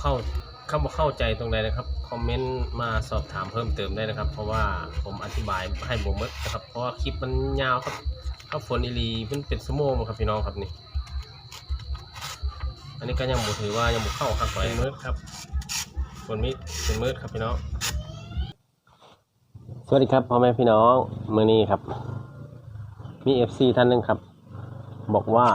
เข้าเข้าเข้าใจตรงใดนนะครับคอมเมนต์มาสอบถามเพิ่มเติมได้นะครับ เพราะว่าผมอธิบายให้บ่หมดนะครับ เพราะว่าคลิปมันยาวครับถ้าฝนอีหลีมันเป็นชั่วโมงครับพี่น้องครับนี่ อันนี้ก็ยังบ่ถือว่ายังบ่เข้าครับเป็นมืดครับฝนมิดเป็นมืดครับพี่น้อง สวัสดีครับพ่อแม่พี่น้องมื้อนี้ครับ มี FC ท่านหนึ่งครับ บอกว่า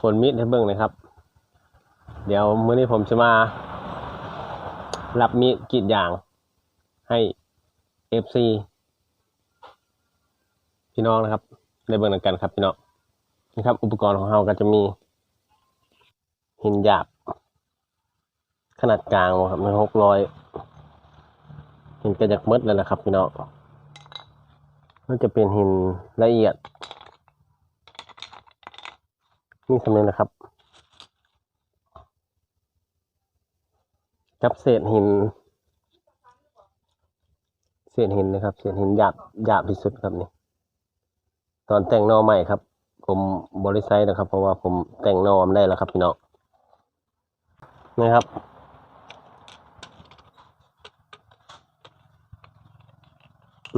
ฝนมิดให้เบิ่งนะครับ เดี๋ยวมื้อนี้ผมจะมา รับมีดกรีดยาง ให้ FC พี่น้องนะครับได้เบิ่งกันครับพี่น้องนะครับ อุปกรณ์ของเราก็จะมีหินหยาบ ขนาดกลางครับมันหกร้อยหินกระจักมดเลยนะครับ พี่น้องมันจะเป็นหินละเอียดนี่สำเร็จนะครับ กับเศษหิน เศษหินนะครับ เศษหินหยาบหยาบที่สุดครับนี่ ตอนแต่งนอใหม่ครับ ผมบริไซต์นะครับ เพราะว่าผมแต่งนอมได้แล้วครับพี่น้องนะครับ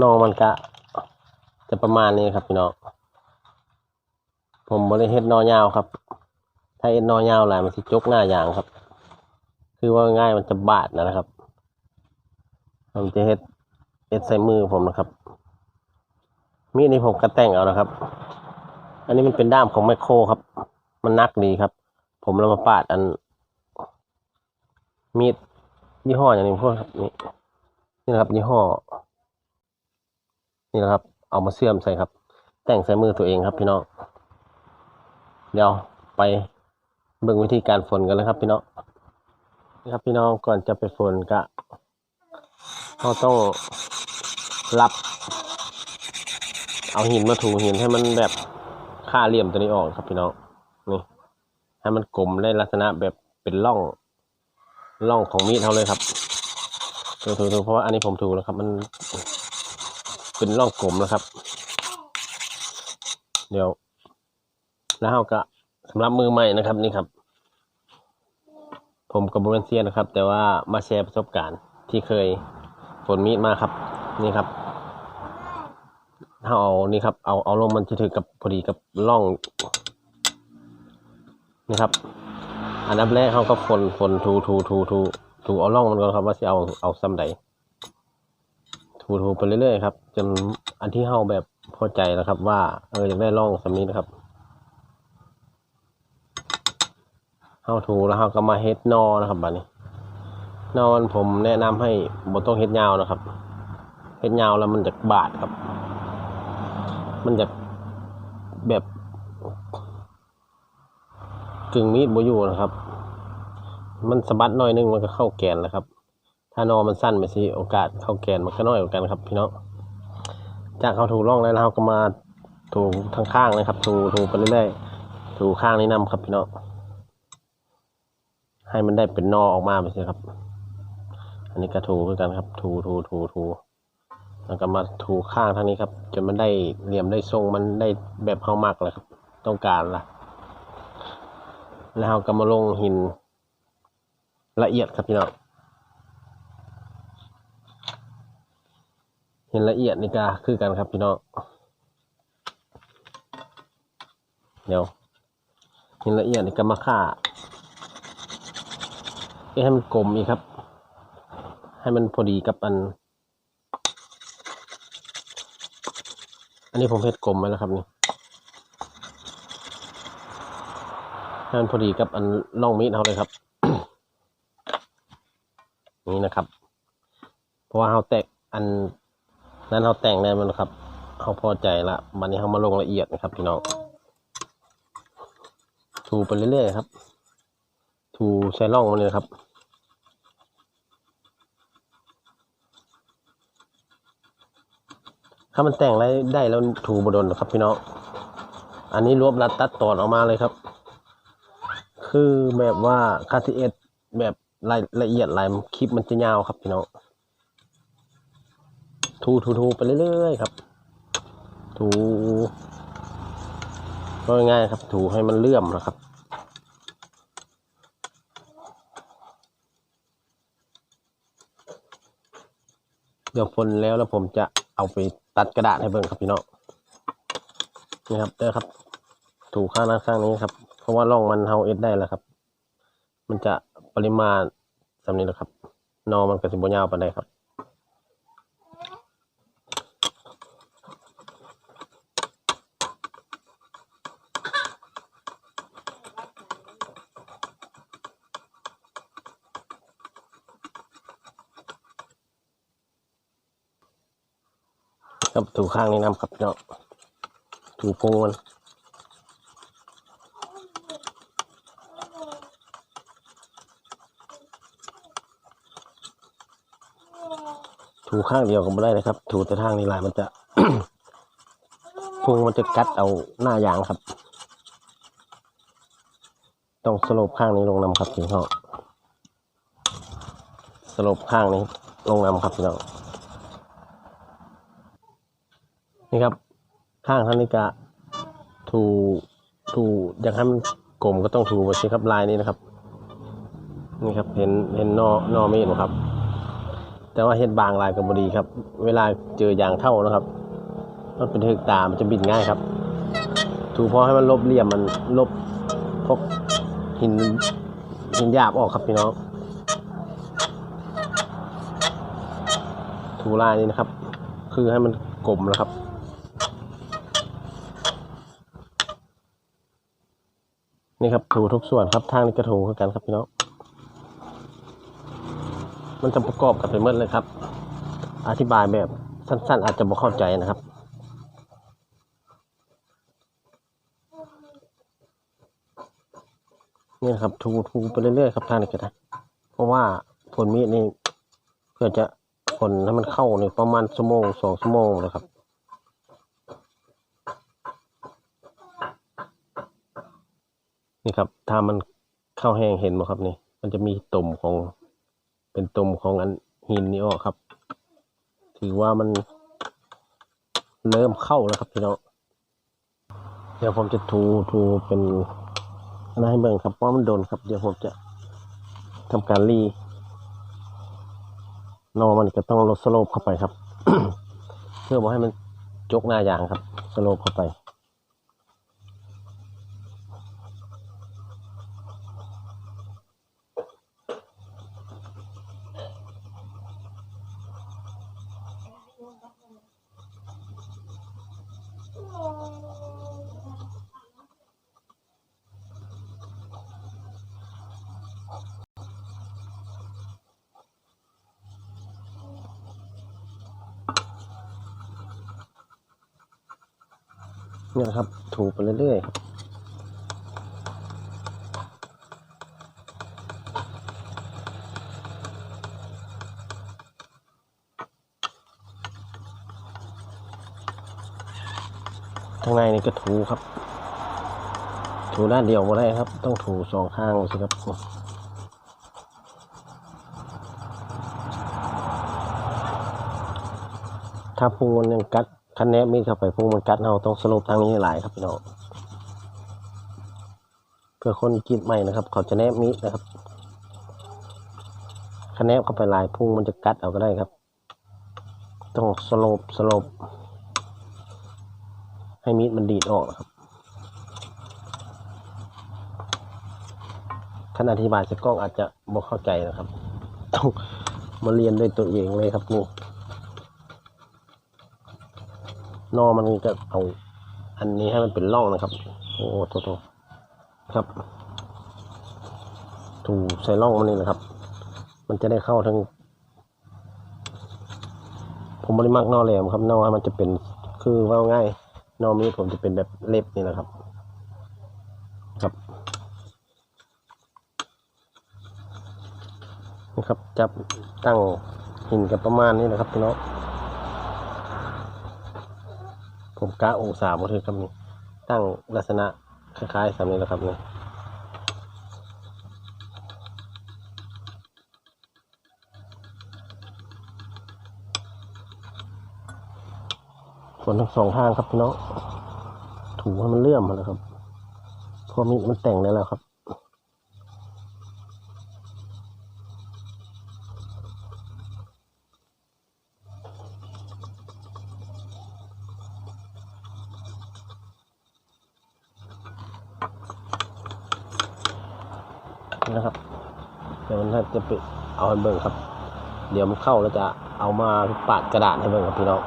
นอมันกะ จะประมาณนี้ครับพี่น้องผมบริเฮ็ดนอยาวครับ ถ้าเอ็ดนอยาวหลายมันสิจกหน้าอย่างครับ คือว่าง่ายมันจะบาดนะครับผมจะเฮ็ดเฮ็ดใส่มือผมนะครับ มีดนี้ผมก็แต่งเอานะครับ อันนี้มันเป็นด้ามของแมคโครครับ มันนักดีครับ ผมเรามาปาดอัน มีดยี่ห้ออย่างนี้พวกครับนี่นี่นะครับ ยี่ห้อ นี่นะครับ เอามาเสื่อมใส่ครับ แต่งใส่มือตัวเองครับ พี่น้องเดี๋ยวไปเบิ่งวิธีการฝนกันเลยครับพี่น้อง ครับพี่น้องก่อนจะไปฝนก็เราต้องรับ เอาหินมาถูหินให้มันแบบค่าเหลี่ยมตัวนี้ออกครับพี่น้องนี่ให้มันกลมได้ลักษณะแบบเป็นร่องร่องของมีดเขาเลยครับถูถูถูเพราะว่าอันนี้ผมถูแล้วครับ มันเป็นร่องกลมนะครับ เดี๋ยวแล้วเราก็สำหรับมือใหม่นะครับนี่ครับ ผมกับบริเวณเซียนนะครับ แต่ว่ามาแชร์ประสบการณ์ที่เคยฝนมีดมาครับ นี่ครับถ้าเอานี่ครับ เอาเอาลงมันจะถือกับพอดีกับร่องนี่ครับ อันดับแรกเขาก็ฝนฝนทูทูทูทูทูเอาร่องมันก่อนครับ ว่าจะเอาเอาซ้ำใดทูทูไปเรื่อยๆครับ จนอันที่เขาแบบพอใจแล้วครับ ว่าเอออยากได้ร่องสำนี้นะครับ เขาทูแล้วเขาก็มาเฮ็ดนอนะครับบัดนี้ นอนผมแนะนำให้บนต้องเฮ็ดยาวนะครับเฮ็ดยาวแล้วมันจะบาดครับ มันจะแบบกึ่งมีดบอยู่นะครับ มันสะบัดหน้อยนึงมันก็เข้าแกนแล้วครับ ถ้านอมันสั้นไปสิโอกาสเข้าแกนมันก็น้อยกว่ากันครับ พี่น้องจากเขาถูร่องแล้วเราก็มาถูทางข้างนะครับ ถูถูไปเรื่อยๆถูข้างนี้นำครับพี่น้อง ให้มันได้เป็นนอออกมาไปสิครับ อันนี้ก็ถูคือกันครับ ถูถูถูถูแล้วก็มาถูข้างทางนี้ครับ จนมันได้เหลี่ยมได้ทรงมันได้แบบเข้ามากเลยครับ ต้องการละแล้วเราก็มาลงหินละเอียดครับพี่น้องหินละเอียดนี่ก็คือกันครับพี่น้องเดี๋ยวหินละเอียดนี่ก็มาค่า ให้มันกลมอีกครับ ให้มันพอดีกับอัน อันนี้ผมเพชรกลมไว้แล้วครับนี่ให้มันพอดีกับอันล่องมีดเขาเลยครับ นี่นะครับ เพราะว่าเขาแตกอันนั้นเขาแต่งได้มันครับเขาพอใจละวันนี้เขามาลงละเอียดนะครับพี่น้องถูไปเรื่อยๆครับ ถูใช้ล่องมันเลยครับ ถ้ามันแต่งได้ได้แล้วถูบดนครับพี่น้อง อันนี้รวบรัดตัดตอนออกมาเลยครับ คือแบบว่าคาสิเอสแบบรายละเอียดลายคลิปมันจะยาวครับพี่น้องทูทูทูไปเรื่อยๆครับ ถูก็ง่ายๆครับ ถูให้มันเลื่อมนะครับ เดี๋ยวฝนแล้วแล้วผมจะเอาไปตัดกระดาษให้เบิ่งครับพี่น้องนี่ครับเด้อครับ ถูข้างนั้นข้างนี้ครับ เพราะว่าร่องมันเฮาเอ็ดได้แล้วครับ มันจะปริมาณสำนี้แหละครับนอมันกระสิบยาวปานใดครับ ครับถูข้างนี้น้ำครับพี่น้องถูพงมันถูข้างเดียวก็ไม่ได้นะครับ ถูแต่ทางนี้ลายมันจะพุงมันจะกัดเอาหน้ายางครับ ต้องสลบข้างนี้ลงนำครับพี่น้องสลบข้างนี้ลงนำครับพี่น้อง นี่ครับ ข้างท่านนี้กะถูถูอยากให้มันกลมก็ต้องถูไปสิครับลายนี้นะครับ นี่ครับเห็นเห็นนอนอมีดไหมครับ แต่ว่าเห็ดบางลายกับบดีครับ เวลาเจอยางเท่านะครับมันเป็นเทกตามันจะบินง่ายครับ ถูพอให้มันลบเหลี่ยมมันลบพวกหินหินหยาบออกครับพี่น้องถูลายนี้นะครับ คือให้มันกลมนะครับ นี่ครับถูทุกส่วนครับทางนี้ก็ถูคือกันครับพี่น้องมันจะประกอบกันไปหมดเลยครับ อธิบายแบบสั้น ๆ อาจจะบ่เข้าใจนะครับนี่ครับทูทูไปเรื่อยๆครับทางนี้ก็ได้เพราะว่าผลมีดนี่เพื่อจะผลให้มันเข้าในประมาณชั่วโมงสองชั่วโมงนะครับ นี่ครับ ถ้ามันเข้าแห้งเห็นไหมครับนี่ มันจะมีตุ่มของเป็นตุ่มของอันหินนี่ออกครับ ถือว่ามันเริ่มเข้าแล้วครับพี่น้องเดี๋ยวผมจะทูทูเป็นอะไรให้เบิ่งครับเพราะมันโดนครับ เดี๋ยวผมจะทำการรีนอมันก็ต้องลดสโลปเข้าไปครับ เพื่อบอกให้มันจกหน้ายางครับ สโลปเข้าไป เนี่ยนะครับ ถูไปเรื่อยๆครับข้างในนี่ก็ถูครับ ถูด้านเดียวม่ได้ครับ ต้องถูสองข้างสิครับถ้าพุงมันยังกัด คันแนบมีดเข้าไปพุ่งมันกัดเราต้องสลบทางนี้หลายครับพี่น้องเพื่อคนกินใหม่นะครับ เขาจะแนบมีดนะครับคันแนบเข้าไปหลายพุ่งมันจะกัดเอาก็ได้ครับ ต้องสลบสลบให้มีดมันดีดออกนะครับท่านอธิบายจากกล้องอาจจะบ่เข้าใจนะครับ ต้องมาเรียนด้วยตัวเองเลยครับนี่ นอมันจะเอาอันนี้ให้มันเป็นร่องนะครับ โอ้โทษๆครับ ถูใส่ร่องมันนี่นะครับ มันจะได้เข้าทั้ง ผมไม่ได้มักนอแหลมครับนอมันจะเป็นคือว่าง่ายนอมีผมจะเป็นแบบเล็บนี่นะครับ ครับนะครับจับตั้งหินกับประมาณนี้นะครับพี่น้อง ผมกะองศาบ่ถึงครับนี่ตั้งลักษณะคล้ายๆสามนี้แหละครับนี่ฝนทั้งสองทางครับพี่น้องถูให้มันเลื่อมมาแล้วครับพอมีมันแต่งได้แล้วครับ น นะครับเดี๋ยวมันน่า จะไปเอาให้เบิ่งครับ เดี๋ยวมันเข้าแล้วจะเอามาปาดกระดาษให้เบิ่งครับพี่น้อง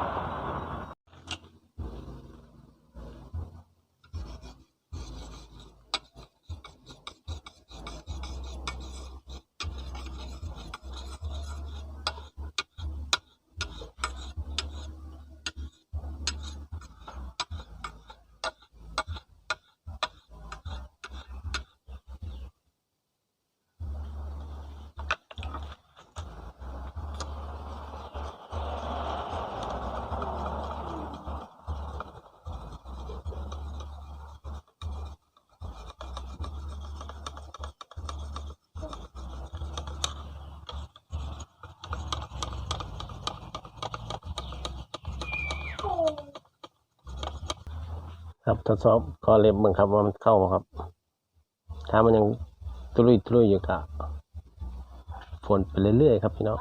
ครับทดสอบคอเล็บมึงครับว่ามันเข้าครับ ถ้ามันยังตุลุยตุลุยอยู่กะฝนไปเรื่อยๆครับพี่น้อง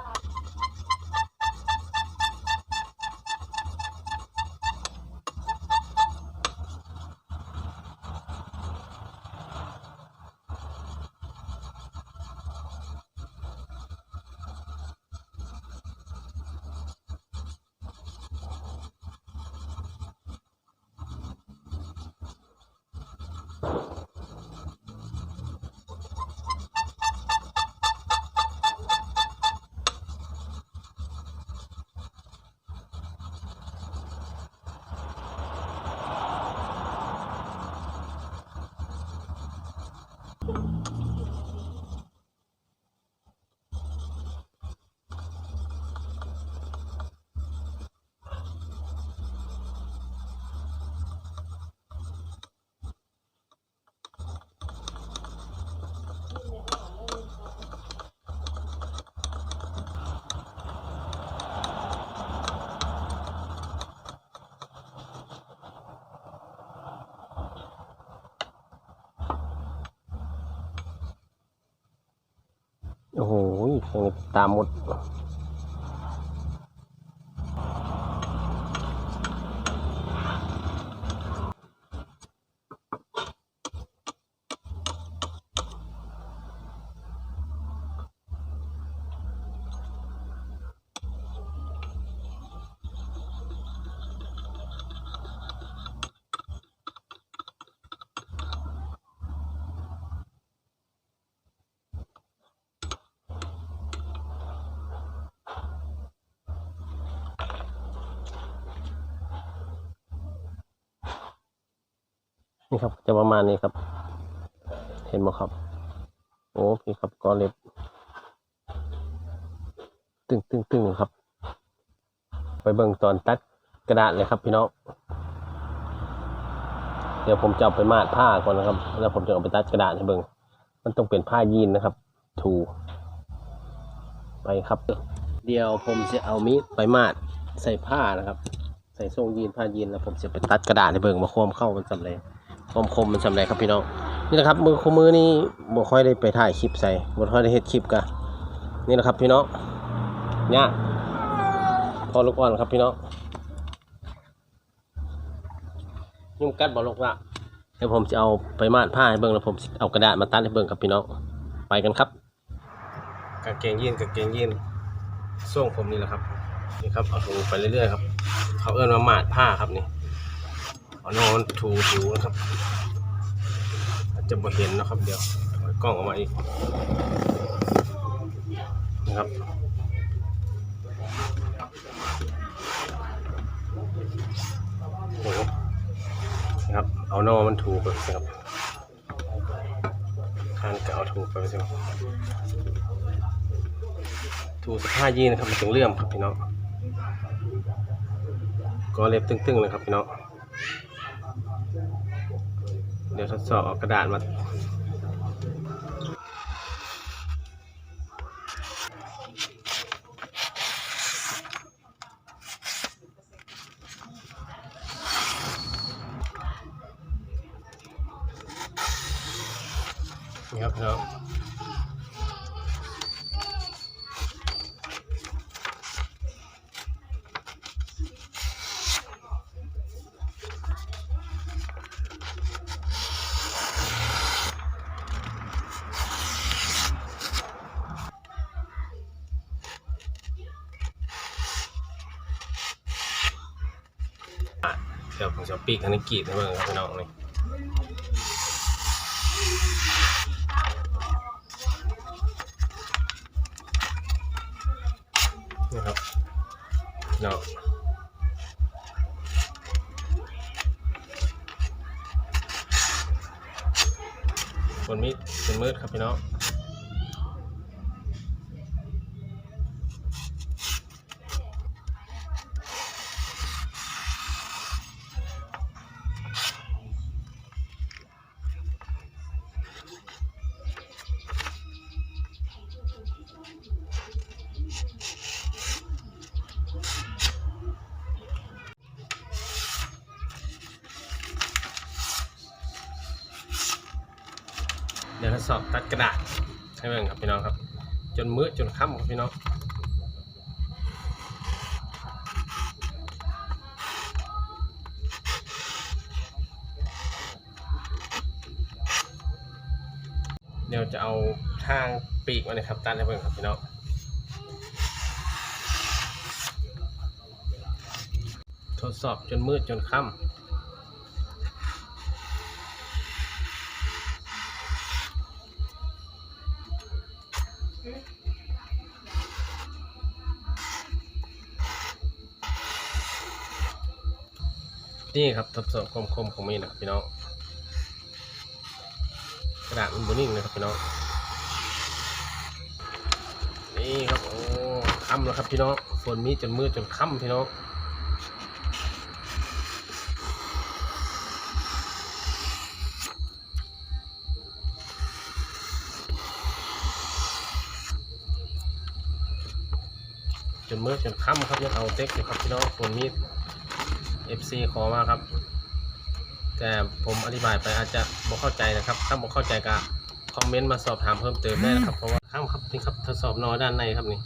ตามหมด นี่ครับ จะประมาณนี้ครับ เห็นไหมครับ โอ้พี่ครับกอเล็บ ตึงตึงตึงครับ ไปเบิ่งตอนตัดกระดาษเลยครับพี่น้องเดี๋ยวผมจะเอาไปมาดผ้าก่อนนะครับ แล้วผมจะเอาไปตัดกระดาษให้เบิ่งมันต้องเป็นผ้ายีนนะครับ ถูไปครับ เดี๋ยวผมจะเอามีดไปมาดใส่ผ้านะครับ ใส่ทรงยีนผ้ายีนแล้วผมจะไปตัดกระดาษให้เบิ่งมาควมเข้ามันสำเร็จ คมคมมันสำเร็จครับพี่น้องนี่นะครับมือคมมือนี่บ่ค่อยได้ไปถ่ายคลิปใส่บ่ค่อยได้เฮ็ดคลิปกะนี่นะครับพี่น้องเนี่ยพอลูกอ่อนครับพี่น้องยุ่งกัดบ่ลูกละเดี๋ยวผมจะเอาไปมาดผ้าให้เบิ่งแล้วผมเอากระดาษมาตัดให้เบิ่งครับพี่น้องไปกันครับกางเกงยีนกางเกงยีนส่วงผมนี่แหละครับนี่ครับเอาถูไปเรื่อยๆครับเขาเอื้อนว่ามาดผ้าครับนี่ เอานอนถูถูนะครับ อาจจะบ่เห็นนะครับ เดี๋ยวถอยกล้องออกมาอีกนะครับโอ้โหนะครับ เอานอมันถูไปนะครับข้างก็เอาถูไปใช่ไหมถูสผ้ายีนนะครับมันถึงเลื่อมครับพี่น้องก็เล็บตึงๆเลยครับพี่น้อง เดี๋ยวทดสอบเอากระดาษมานี่ครับพี่น้องเดี๋ยวผมจะ ปีกอันนี้กรีดให้เบิ่งครับพี่น้องนี่นี่ครับพี่น้องฝนมีดฝนมืดครับพี่น้อง สอบตัดกระดาษให้เบิ่งครับพี่น้องครับ จนมืดจนค่ำครับพี่น้องเดี๋ยวจะเอาทางปีกมาเลยครับตัดให้เบิ่งครับพี่น้องทดสอบจนมืดจนค่ำ นี่ครับทดสอบความคมของมีดนะครับพี่น้องกระดาษมันบนิ่งนะครับพี่น้องนี่ครับโอ้ค่ำแล้วครับพี่น้องฝนมีจนมืดจนค่ำพี่น้องจนมืดจนค่ำครับยังเอาเต็กอยู่ครับพี่น้องฝนมีด FC ขอมาครับ แต่ผมอธิบายไปอาจจะบ่เข้าใจนะครับ ถ้าบ่เข้าใจก็คอมเมนต์มาสอบถามเพิ่มเติมได้นะครับ เพราะว่าข้ามครับนี่ครับทดสอบนอด้านในครับนี่